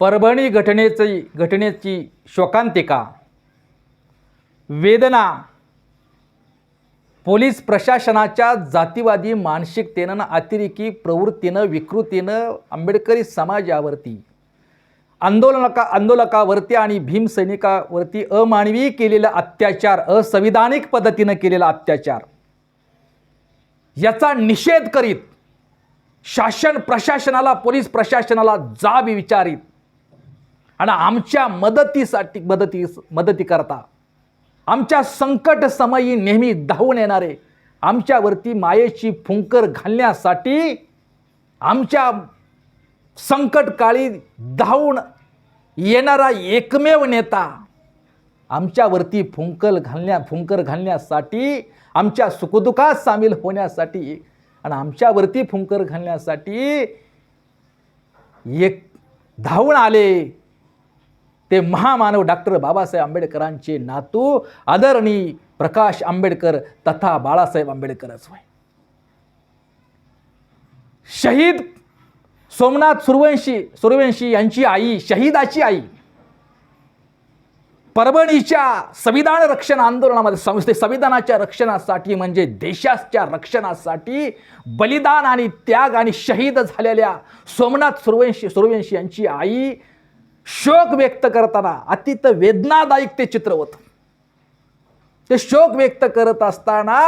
परभणी घटनेची घटनेची शोकांतिका. वेदना. पोलीस प्रशासनाच्या जातीवादी मानसिकतेनं अतिरेकी प्रवृत्तीनं विकृतीनं आंबेडकरी समाजावरती आंदोलनका आंदोलकावरती आणि भीमसैनिकावरती अमानवी केलेला अत्याचार असंविधानिक पद्धतीनं केलेला अत्याचार. याचा निषेध करीत शासन प्रशासनाला पोलीस प्रशासनाला जाब विचारित आणि आमच्या मदतीसाठी मदती करता आमच्या संकट समयी नेहमी धावून येणारे आमच्यावरती मायेची फुंकर घालण्यासाठी आमच्या संकटकाळी धावून येणारा एकमेव नेता आमच्यावरती फुंकल घालण्या फुंकर घालण्यासाठी आमच्या सुखदुखात सामील होण्यासाठी आणि आमच्यावरती फुंकर घालण्यासाठी एक धावून आले. ते महामानव डॉक्टर बाबासाहेब आंबेडकरांचे नातू आदरणीय प्रकाश आंबेडकर तथा बाळासाहेब आंबेडकरच होय शहीद सोमनाथ सुरवंशी सुरवंशी यांची आई शहीदाची आई परभणीच्या संविधान रक्षण आंदोलनामध्ये संस्थे संविधानाच्या रक्षणासाठी म्हणजे देशाच्या रक्षणासाठी बलिदान आणि त्याग आणि शहीद झालेल्या सोमनाथ सुरवंशी सुरवंशी यांची आई शोक व्यक्त करताना अतित वेदनादायक ते चित्र होतं ते शोक व्यक्त करत असताना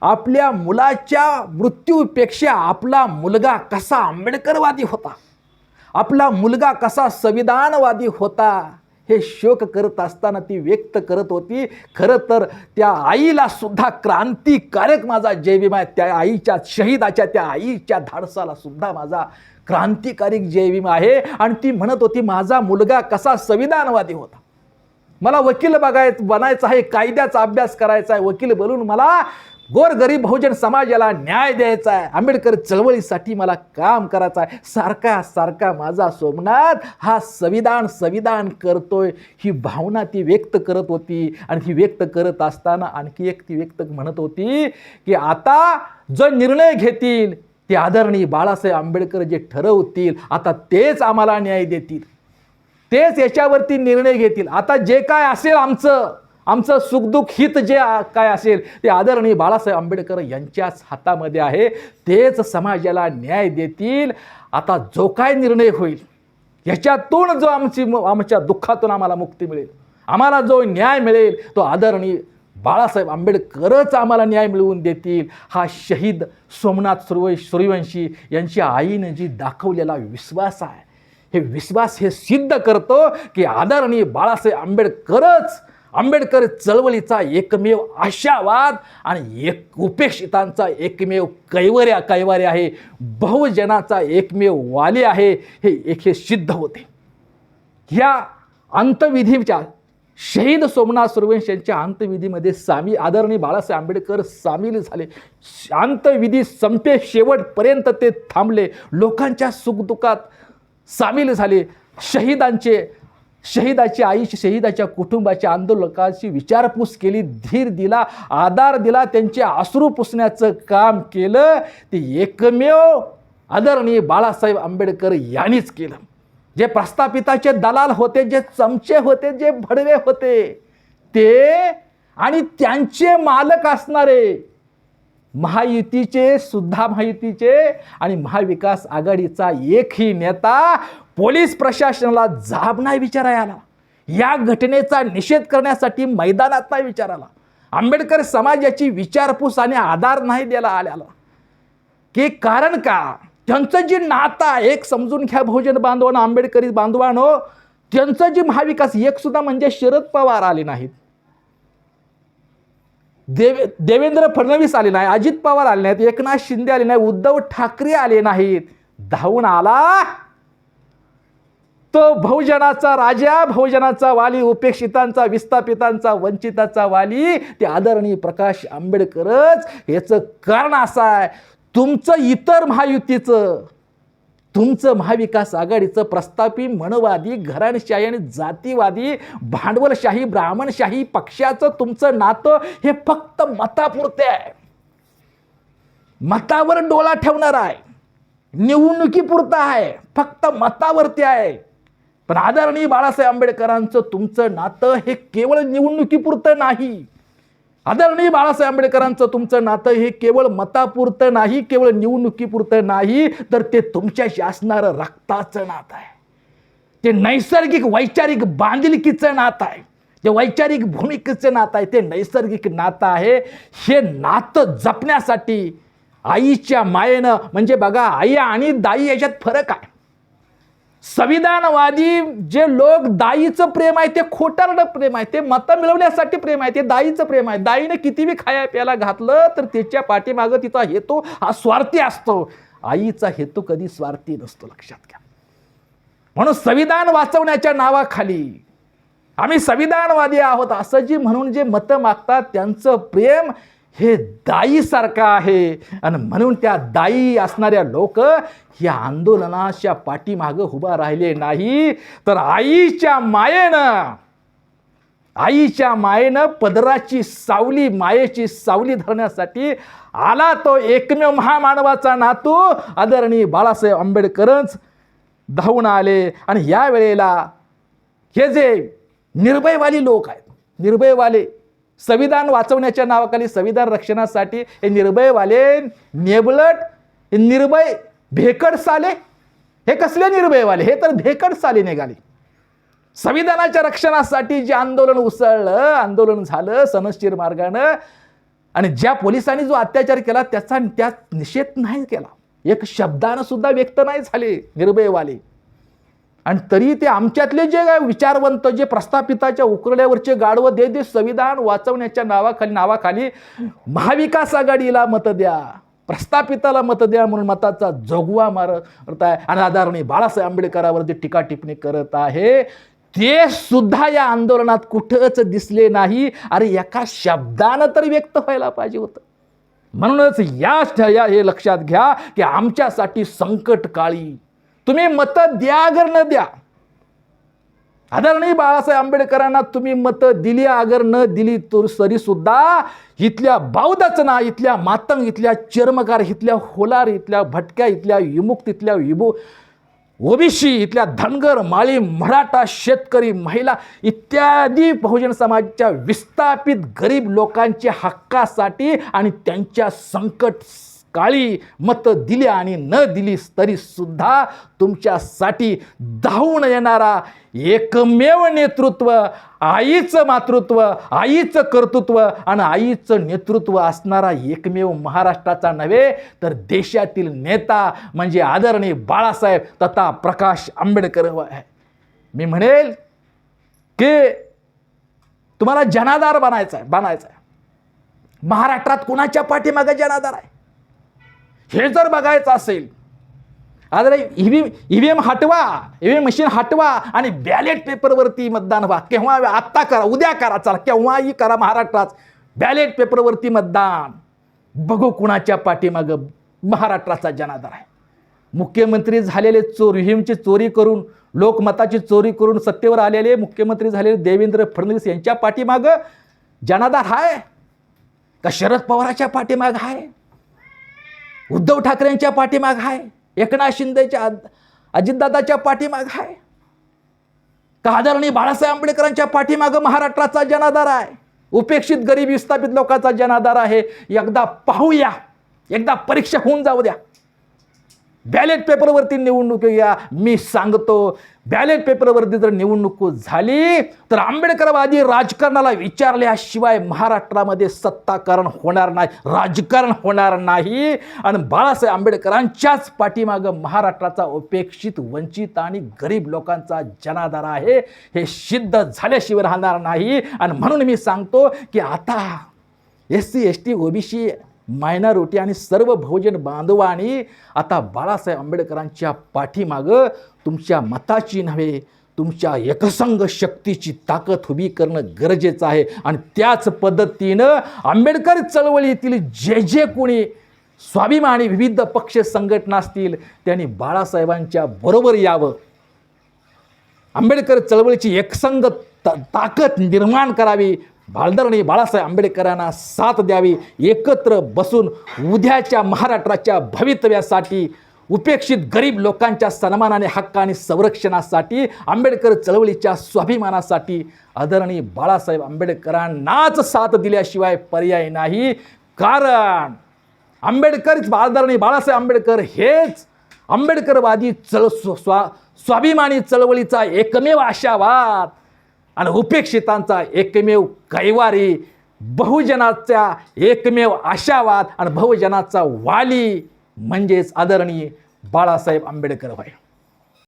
आपल्या मुलाच्या मृत्यूपेक्षा आपला मुलगा कसा आंबेडकरवादी होता? आपला मुलगा कसा संविधानवादी होता? हे शोक करत असताना ती व्यक्त करत होती. खरं तर त्या आईला सुद्धा क्रांतिकारक माझा जय भीम आहे. त्या आईच्या शहीदाच्या त्या आईच्या धाडसाला सुद्धा माझा क्रांतिकारक जय भीम आहे. आणि ती म्हणत होती माझा मुलगा कसा संविधानवादी होता. मला वकील बघायचं बनायचं आहे कायद्याचा अभ्यास करायचा आहे. वकील बनून मला गोरगरीब बहुजन समाजाला न्याय द्यायचा आहे. आंबेडकर चळवळीसाठी मला काम करायचं आहे. सारखा सारखा माझा सोमनाथ हा संविधान संविधान करतोय. ही भावना ती व्यक्त करत होती. आणि ती व्यक्त करत असताना आणखी एक ती व्यक्त म्हणत होती की आता जो निर्णय घेतील ते आदरणीय बाळासाहेब आंबेडकर जे ठरवतील आता तेच आम्हाला न्याय देतील. तेच याच्यावरती निर्णय घेतील. आता जे काय असेल आमचं आमचं सुखदुःख हित जे काय असेल ते आदरणीय बाळासाहेब आंबेडकर यांच्याच हातामध्ये आहे. तेच समाजाला न्याय देतील. आता जो काय निर्णय होईल याच्यातून जो आमची आमच्या दुःखातून आम्हाला मुक्ती मिळेल आम्हाला जो न्याय मिळेल तो आदरणीय बाळासाहेब आंबेडकरच आम्हाला न्याय मिळवून देतील. हा शहीद सोमनाथ सुरव सूर्यवंशी यांच्या आईने जी दाखवलेला विश्वास आहे हे विश्वास हे सिद्ध करतो की आदरणीय बाळासाहेब आंबेडकरच आंबेडकर चळवळीचा एकमेव आशावाद आणि एक उपेक्षितांचा एकमेव कैवर्या कैवारी आहे बहुजनाचा एकमेव वाली आहे हे एक हे सिद्ध होते. ह्या अंतविधीच्या शहीद सोमनाथ सुरवंश यांच्या अंतविधीमध्ये सामी आदरणीय बाळासाहेब आंबेडकर सामील झाले. अंतविधी संपे शेवटपर्यंत ते थांबले. लोकांच्या सुखदुःखात सामील झाले. शहीदांचे शहीदाची आई शहीदाच्या कुटुंबाच्या आंदोलकाची विचारपूस केली धीर दिला आधार दिला त्यांचे अश्रू पुसण्याचं काम केलं. ते एकमेव आदरणीय बाळासाहेब आंबेडकर यांनीच केलं. जे प्रस्थापिताचे दलाल होते जे चमचे होते जे भडवे होते ते आणि त्यांचे मालक असणारे महायुतीचे सुद्धा महायुतीचे आणि महाविकास आघाडीचा एकही नेता पोलीस प्रशासनाला जाब नाही विचारायला आला. या घटनेचा निषेध करण्यासाठी मैदानात नाही विचारायला आंबेडकर समाजाची विचारपूस आणि आधार नाही द्यायला आल्याला की कारण का? त्यांचं जे नातं एक समजून घ्या बहुजन बांधवानं आंबेडकरी बांधवानो त्यांचं जे महाविकास एक सुद्धा म्हणजे शरद पवार आले नाहीत. देवे देवेंद्र फडणवीस आले नाही अजित पवार आले नाहीत एकनाथ शिंदे आले नाही उद्धव ठाकरे आले नाहीत. धावून आला. तो बहुजनाचा राजा बहुजनाचा वाली उपेक्षितांचा विस्थापितांचा वंचिताचा वाली ते आदरणीय प्रकाश आंबेडकरच. याचं कारण असं आहे तुमचं इतर महायुतीचं तुमचं महाविकास आघाडीचं प्रस्थापी मनवादी घराणशाही आणि जातीवादी भांडवलशाही ब्राह्मणशाही पक्षाचं तुमचं नातं हे फक्त मतापुरते आहे. मतावर डोळा ठेवणार आहे. निवडणुकीपुरता आहे. फक्त मतावरती आहे. पण आदरणीय बाळासाहेब आंबेडकरांचं तुमचं नातं हे केवळ निवडणुकीपुरतं नाही. आदरणीय बाळासाहेब आंबेडकरांचं तुमचं नातं हे केवळ मतापुरतं नाही केवळ निवडणुकीपुरतं नाही तर ते तुमच्याशी असणारं रक्ताचं नातं आहे. ते नैसर्गिक वैचारिक बांधिलकीचं नातं आहे. ते वैचारिक भूमिकेचं नातं आहे. ते नैसर्गिक नातं आहे. हे नातं जपण्यासाठी आईच्या मायेनं म्हणजे बघा आई आणि दाई याच्यात फरक आहे. संविधानवादी जे लोक दाईचं प्रेम आहे ते खोटारडं प्रेम आहे ते मतं मिळवण्यासाठी प्रेम आहे ते दाईचं प्रेम आहे. दाईने किती बी खाया प्यायला घातलं तर त्याच्या पाठीमागं तिचा हेतू हा स्वार्थी असतो. आईचा हेतू कधी स्वार्थी नसतो लक्षात घ्या. म्हणून संविधान वाचवण्याच्या नावाखाली आम्ही संविधानवादी आहोत. असं जी म्हणून जे मतं मागतात त्यांचं प्रेम हे दाईसारखं आहे. आणि म्हणून त्या दाई असणाऱ्या लोक या आंदोलनाच्या पाठीमागं उभा राहिले नाही. तर आईच्या मायेनं आईच्या मायेनं पदराची सावली मायेची सावली धरण्यासाठी आला तो एकमेव महामानवाचा नातू आदरणीय बाळासाहेब आंबेडकरच धावून आले. आणि या वेळेला हे जे निर्भयवाली लोक आहेत निर्भयवाले संविधान वाचवण्याच्या नावाखाली संविधान रक्षणासाठी हे निर्भयवाले नेबलट हे निर्भय भेकड साले हे कसले निर्भयवाले? हे तर भेकड साले निघाले. संविधानाच्या रक्षणासाठी जे आंदोलन उसळलं आंदोलन झालं सनशीर मार्गानं आणि ज्या पोलिसांनी जो अत्याचार केला त्याचा त्या निषेध नाही केला. एक शब्दानं सुद्धा व्यक्त नाही झाले निर्भयवाले. आणि तरी ते आमच्यातले जे काय विचारवंत जे प्रस्थापिताच्या उकरड्यावरचे गाडवं दे दे संविधान वाचवण्याच्या नावाखाली नावाखाली महाविकास आघाडीला मत द्या. प्रस्थापिताला मत द्या म्हणून मताचा जोगवा मारत आहे आणि आदारणी बाळासाहेब आंबेडकरावरती टीका टिप्पणी करत आहे ते सुद्धा या आंदोलनात कुठंच दिसले नाही. अरे एका शब्दानं तर व्यक्त व्हायला पाहिजे होतं. म्हणूनच या या हे लक्षात घ्या की आमच्यासाठी संकट काळी तुम्ही मतं द्या अगर न द्या. आदरणीय बाळासाहेब आंबेडकरांना तुम्ही मतं दिली अगर न दिली तर तरी सुद्धा इथल्या बौद्धच ना इथल्या मातंग इथल्या चर्मकार इथल्या होलार इथल्या भटक्या इथल्या विमुक्त इथल्या विभू ओबीसी इथल्या धनगर माळी मराठा शेतकरी महिला इत्यादी बहुजन समाजाच्या विस्थापित गरीब लोकांच्या हक्कासाठी आणि त्यांच्या संकट काळी मतं दिली आणि न दिलीस तरी सुद्धा तुमच्यासाठी धावून येणारा एकमेव नेतृत्व आईचं मातृत्व आईचं कर्तृत्व आणि आईचं नेतृत्व असणारा एकमेव महाराष्ट्राचा नव्हे तर देशातील नेता म्हणजे आदरणीय बाळासाहेब तथा प्रकाश आंबेडकर आहे. मी म्हणेल की तुम्हाला जनाधार बनायचा आहे बनायचा आहे. महाराष्ट्रात कुणाच्या पाठीमागं जनाधार आहे? हे जर बघायचं असेल आता व्ही एम हटवा ईव्हीएम मशीन हटवा आणि बॅलेट पेपरवरती मतदान व्हा. केव्हा आत्ता करा उद्या करा चला. केव्हाही करा महाराष्ट्रात बॅलेट पेपरवरती मतदान. बघू कुणाच्या पाठीमागं महाराष्ट्राचा जनाधार आहे. मुख्यमंत्री झालेले चोर हिमची चोरी करून लोकमताची चोरी करून सत्तेवर आलेले मुख्यमंत्री झालेले देवेंद्र फडणवीस यांच्या पाठीमागं जनाधार आहे का शरद पवाराच्या पाठीमाग आहे उद्धव ठाकरेंच्या पाठीमाग आहे एकनाथ शिंदेच्या अजितदादाच्या पाठीमाग आहे का आदरणीय बाळासाहेब आंबेडकरांच्या पाठीमागं महाराष्ट्राचा जनाधार आहे? उपेक्षित गरीब विस्थापित लोकांचा जनाधार आहे. एकदा पाहूया. एकदा परीक्षा होऊन जाऊ द्या. बॅलेट पेपरवरती निवडणूक या मी सांगतो बॅलेट पेपरवरती जर निवडणूक झाली तर आंबेडकरवादी राजकारणाला विचारल्याशिवाय महाराष्ट्रामध्ये सत्ताकारण होणार नाही राजकारण होणार नाही. आणि बाळासाहेब आंबेडकरांच्याच पाठीमागं महाराष्ट्राचा उपेक्षित वंचित आणि गरीब लोकांचा जनाधार आहे. हे सिद्ध झाल्याशिवाय राहणार नाही. आणि म्हणून मी सांगतो की आता S C S T OBC minority आणि सर्व बहुजन बांधवांनी आता बाळासाहेब आंबेडकरांच्या पाठीमागं तुमच्या मताची नव्हे तुमच्या एकसंघ शक्तीची ताकद उभी करणं गरजेचं आहे. आणि त्याच पद्धतीनं आंबेडकर चळवळीतील जे जे कोणी स्वाभिमानी विविध पक्ष संघटना असतील त्यांनी बाळासाहेबांच्या बरोबर यावं. आंबेडकर चळवळीची एकसंग ता ताकद निर्माण करावी. बालधरणी बाळासाहेब आंबेडकरांना साथ द्यावी एकत्र बसून उद्याच्या महाराष्ट्राच्या भवितव्यासाठी उपेक्षित गरीब लोकांच्या सन्मानाने हक्क आणि संरक्षणासाठी आंबेडकर चळवळीच्या स्वाभिमानासाठी आदरणीय बाळासाहेब आंबेडकरांनाच साथ दिल्याशिवाय पर्याय नाही. कारण आंबेडकरच आदरणीय बाळासाहेब आंबेडकर हेच आंबेडकरवादी चळ स्वा स्वाभिमानी चळवळीचा एकमेव आशावाद. आणि उपेक्षितांचा एकमेव कैवारी बहुजनाचा एकमेव आशावाद आणि बहुजनाचा वाली म्हणजेच आदरणीय बाळासाहेब आंबेडकर होय